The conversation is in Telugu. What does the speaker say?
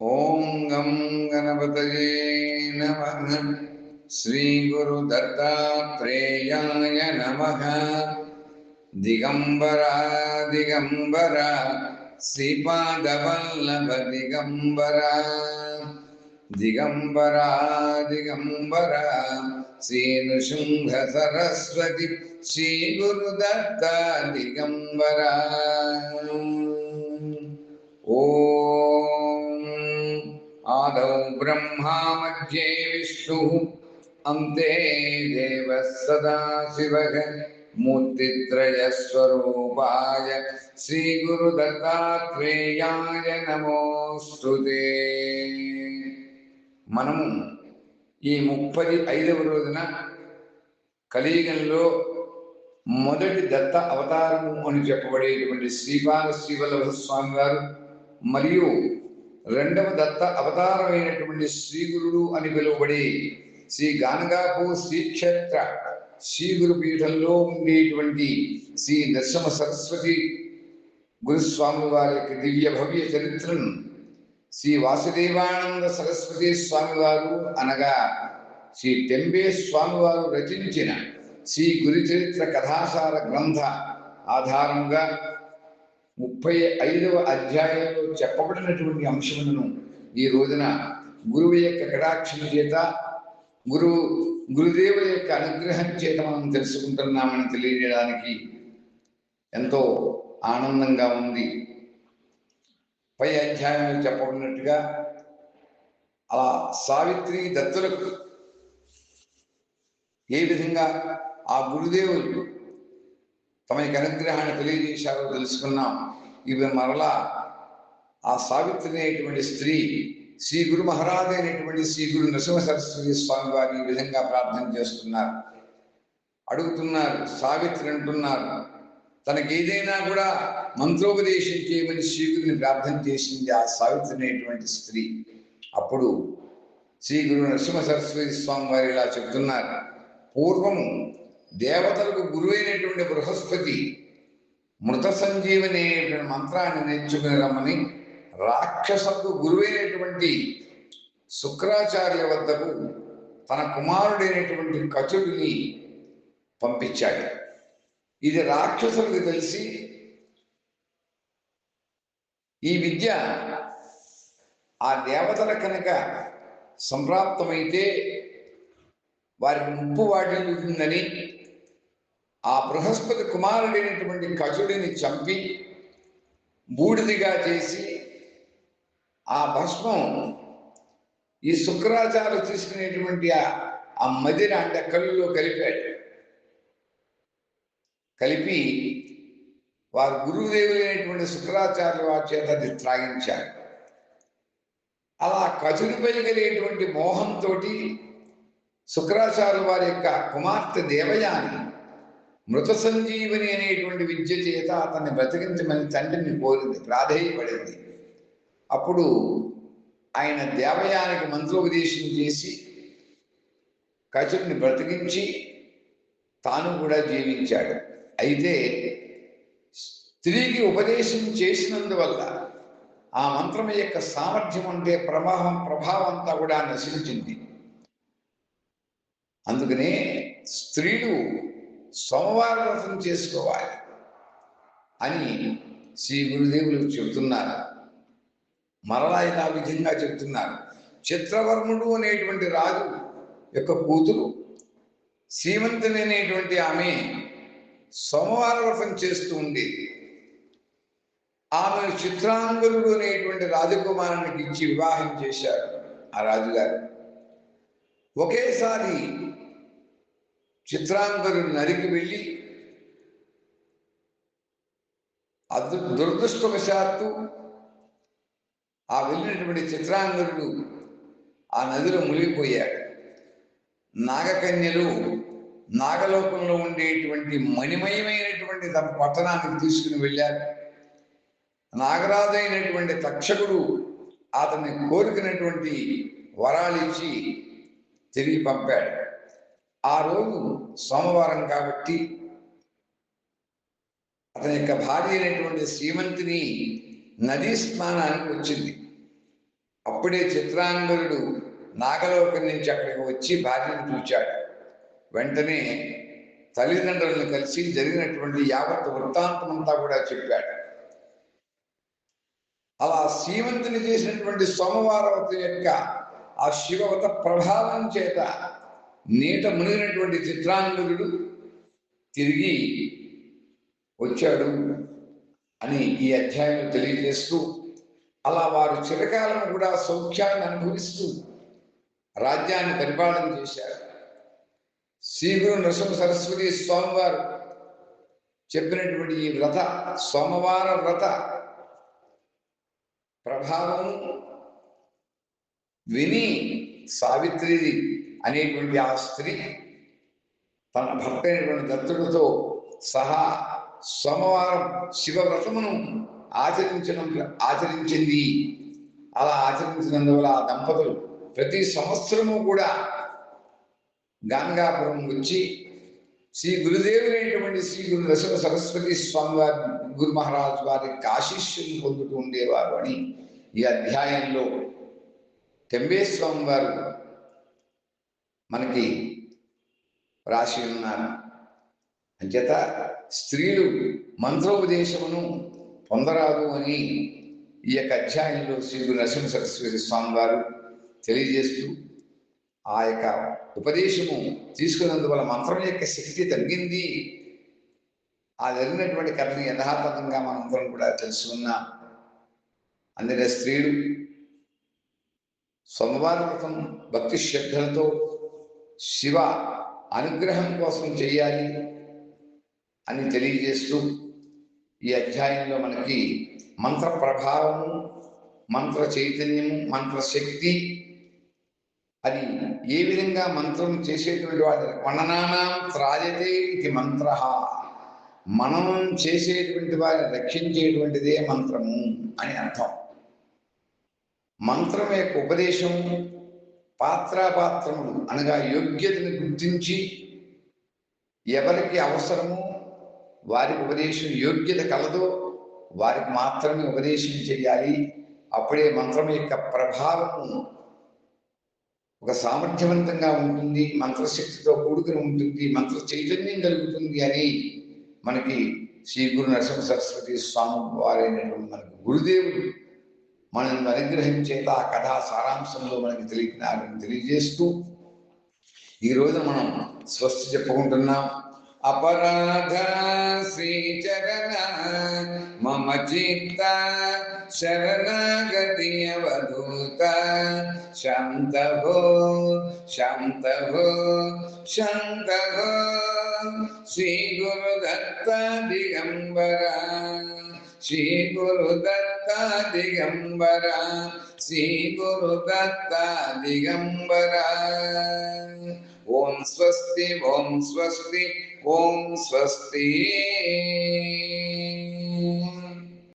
ఓం గం గణపతయే నమః శ్రీ గురు దత్తాత్రేయాయ నమః దిగంబరా దిగంబర శ్రీపాదవల్లభ దిగంబర దిగంబరా దిగంబర శ్రీ ఆదౌ బ్రహ్మా మధ్యే విష్ణు అంతే దేవ సదాశివ మూర్తిత్రయస్వరూపాయ శ్రీ గురు దత్తాత్రేయాయ నమోస్తుతే మనము ఈ ముప్పై ఐదవ రోజున కలియుగంలో మొదటి దత్త అవతారము అని చెప్పబడేటువంటి శ్రీపాద శ్రీవల్లభ స్వామి వారు మరియు రెండవ దత్త అవతారమైనటువంటి శ్రీ గురుడు అని పిలువబడి శ్రీ గానగాపు శ్రీక్షేత్ర శ్రీ గురు పీఠంలో ఉండేటువంటి శ్రీ నరసింహ సరస్వతి గురుస్వామి వారి యొక్క దివ్య భవ్య చరిత్రను శ్రీ వాసుదేవానంద సరస్వతి స్వామి వారు అనగా శ్రీ టెంబే స్వామి వారు రచించిన శ్రీ గురుచరిత్ర కథాసార గ్రంథ ఆధారంగా ముప్పై ఐదవ అధ్యాయంలో చెప్పబడినటువంటి అంశములను ఈ రోజున గురువు యొక్క కటాక్షం చేత గురువు గురుదేవుల యొక్క అనుగ్రహం చేత మనం తెలుసుకుంటున్నామని తెలియజేయడానికి ఎంతో ఆనందంగా ఉంది. పై అధ్యాయంలో చెప్పబడినట్టుగా అలా సావిత్రి దత్తులకు ఏ విధంగా ఆ గురుదేవులు తమ యొక్క అనుగ్రహాన్ని తెలియజేశారో తెలుసుకున్నాం. ఇవి మరలా ఆ సావిత్రి అనేటువంటి స్త్రీ శ్రీ గురు మహారాజ్ అయినటువంటి శ్రీ గురు నృసింహ సరస్వతి స్వామి వారి ఈ విధంగా ప్రార్థన చేస్తున్నారు. అడుగుతున్నారు సావిత్రి అంటున్నారు తనకి ఏదైనా కూడా మంత్రోపదేశం చేయమని శ్రీగురిని ప్రార్థన చేసింది ఆ సావిత్రి అనేటువంటి స్త్రీ. అప్పుడు శ్రీ గురు నరసింహ సరస్వతి స్వామి వారు ఇలా చెప్తున్నారు పూర్వము దేవతలకు గురువైనటువంటి బృహస్పతి మృత సంజీవని అనేటువంటి మంత్రాన్ని నేర్చుకుని రమ్మని రాక్షసులకు గురువైనటువంటి శుక్రాచార్య వద్దకు తన కుమారుడైనటువంటి కచుడిని పంపించాడు. ఇది రాక్షసులకు తెలిసి ఈ విద్య ఆ దేవతల కనుక సంప్రాప్తమైతే వారికి ముప్పు వాటిల్లుతుందని ఆ బృహస్పతి కుమారుడైనటువంటి కజుడిని చంపి బూడిదిగా చేసి ఆ భస్మం ఈ శుక్రాచార్య తీసుకునేటువంటి ఆ మదిర అంటే కళ్ళులో కలిపాడు. కలిపి వారు గురువుదేవులైనటువంటి శుక్రాచార్య వారి చేత అది త్రాగించారు. అలా కచుడిపై కలిగేటువంటి మోహంతో శుక్రాచార్య వారి యొక్క కుమార్తె దేవయాని మృత సంజీవని అనేటువంటి విద్య చేత అతన్ని బ్రతికించమని తండ్రిని కోరింది ప్రాధేయపడింది. అప్పుడు ఆయన దేవయానికి మంత్రోపదేశం చేసి కచుడిని బ్రతికించి తాను కూడా జీవించాడు. అయితే స్త్రీకి ఉపదేశం చేసినందువల్ల ఆ మంత్రం యొక్క సామర్థ్యం ఉండే ప్రవాహం ప్రభావం అంతా కూడా నశించింది. అందుకనే స్త్రీలు సోమవార వ్రతం చేసుకోవాలి అని శ్రీ గురుదేవులు చెబుతున్నారు. మరలా ఇలా విధంగా చెబుతున్నారు. చిత్రవర్ముడు అనేటువంటి రాజు యొక్క కూతురు శ్రీమంతుని అనేటువంటి ఆమె సోమవార వ్రతం చేస్తూ ఉండేది. ఆమె చిత్రాంగులుడు అనేటువంటి రాజకుమారునికి ఇచ్చి వివాహం చేశారు ఆ రాజుగారు. ఒకేసారి చిత్రాంతరుని నరికి వెళ్ళి అదు దురదృష్టవశాత్తు ఆ వెళ్ళినటువంటి చిత్రాంగరుడు ఆ నదిలో మునిగిపోయాడు. నాగకన్యలు నాగలోకంలో ఉండేటువంటి మణిమయమైనటువంటి తమ పట్టణానికి తీసుకుని వెళ్ళారు. నాగరాజు అయినటువంటి తక్షకుడు అతన్ని కోరుకున్నటువంటి వరాలిచ్చి తిరిగి పంపాడు. ఆ రోజు సోమవారం కాబట్టి అతని యొక్క భార్య అయినటువంటి శ్రీమంతిని నదీ స్నానానికి వచ్చింది. అప్పుడే చిత్రాంగరుడు నాగలోకం నుంచి అక్కడికి వచ్చి భార్యను చూచాడు. వెంటనే తల్లిదండ్రులను కలిసి జరిగినటువంటి యావత్ వృత్తాంతమంతా కూడా చెప్పాడు. అలా శ్రీమంతుని చేసినటువంటి సోమవారవతి యొక్క ఆ శివవత ప్రభావం చేత నీట మునిగినటువంటి చిత్రాంగుడు తిరిగి వచ్చాడు అని ఈ అధ్యాయం తెలియజేస్తూ అలా వారు చిరకాలం కూడా సౌఖ్యాన్ని అనుభవిస్తూ రాజ్యాన్ని పరిపాలన చేశారు. శ్రీగురు నృసింహ సరస్వతి స్వామివారు చెప్పినటువంటి ఈ వ్రత సోమవార వ్రత ప్రభావం విని సావిత్రి అనేటువంటి ఆ స్త్రీ తన భర్త అయినటువంటి దత్తుడితో సహా సోమవారం శివవ్రతమును ఆచరించడం ఆచరించింది. అలా ఆచరించినందువల్ల ఆ దంపతులు ప్రతి సంవత్సరము కూడా గాంగాపురం వచ్చి శ్రీ గురుదేవులైనటువంటి శ్రీ గురు దశమ సరస్వతి స్వామి వారి గురు మహారాజు వారి ఆశీస్సులు పొందుతూ ఉండేవారు అని ఈ అధ్యాయంలో తెంబే స్వామి వారు మనకి రాసి ఉన్నారు. అంచేత స్త్రీలు మంత్రోపదేశమును పొందరాదు అని ఈ యొక్క అధ్యాయంలో శ్రీ గురు నరసింహ సరస్వతి స్వామి వారు తెలియజేస్తూ ఆ యొక్క ఉపదేశము తీసుకున్నందువల్ల మంత్రం యొక్క శక్తి తగ్గింది. ఆ జరిగినటువంటి కథని యథార్థంగా మనందరం కూడా తెలుసుకున్నాం అందుకే స్త్రీలు సోమవారం వ్రతం భక్తి శ్రద్ధలతో శివ అనుగ్రహం కోసం చేయాలి అని తెలియజేస్తూ ఈ అధ్యాయంలో మనకి మంత్ర ప్రభావము మంత్ర చైతన్యము మంత్ర శక్తి అది ఏ విధంగా మంత్రం చేసేటువంటి వాడి వననానాం త్రాజతే ఇది మంత్ర. మనం చేసేటువంటి వారిని రక్షించేటువంటిదే మంత్రము అని అర్థం. మంత్రం యొక్క ఉపదేశం పాత్రాపాత్రములు అనగా యోగ్యతను గుర్తించి ఎవరికి అవసరమో వారికి ఉపదేశం యోగ్యత కలదో వారికి మాత్రమే ఉపదేశం చేయాలి. అప్పుడే మంత్రం యొక్క ప్రభావము ఒక సామర్థ్యవంతంగా ఉంటుంది మంత్రశక్తితో కూడుకుని ఉంటుంది మంత్ర చైతన్యం కలుగుతుంది అని మనకి శ్రీ గురు నరసింహ సరస్వతి స్వామి వారైనటువంటి మనకు గురుదేవుడు మనల్ని అనుగ్రహించేత ఆ కథా సారాంశంలో మనకి తెలిపినారని తెలియజేస్తూ ఈ రోజు మనం స్వస్తి చెప్పుకుంటున్నాం. అపరాధ శ్రీచరణ మమ చిత్త శరణాగతి అవధూత. శాంత హో శాంత శాంత శ్రీ గురు దత్త దిగంబర శ్రీ గురు దత్త దిగంబర శ్రీ గురు దత్త దిగంబర ఓం స్వస్తి ఓం స్వస్తి ఓం స్వస్తి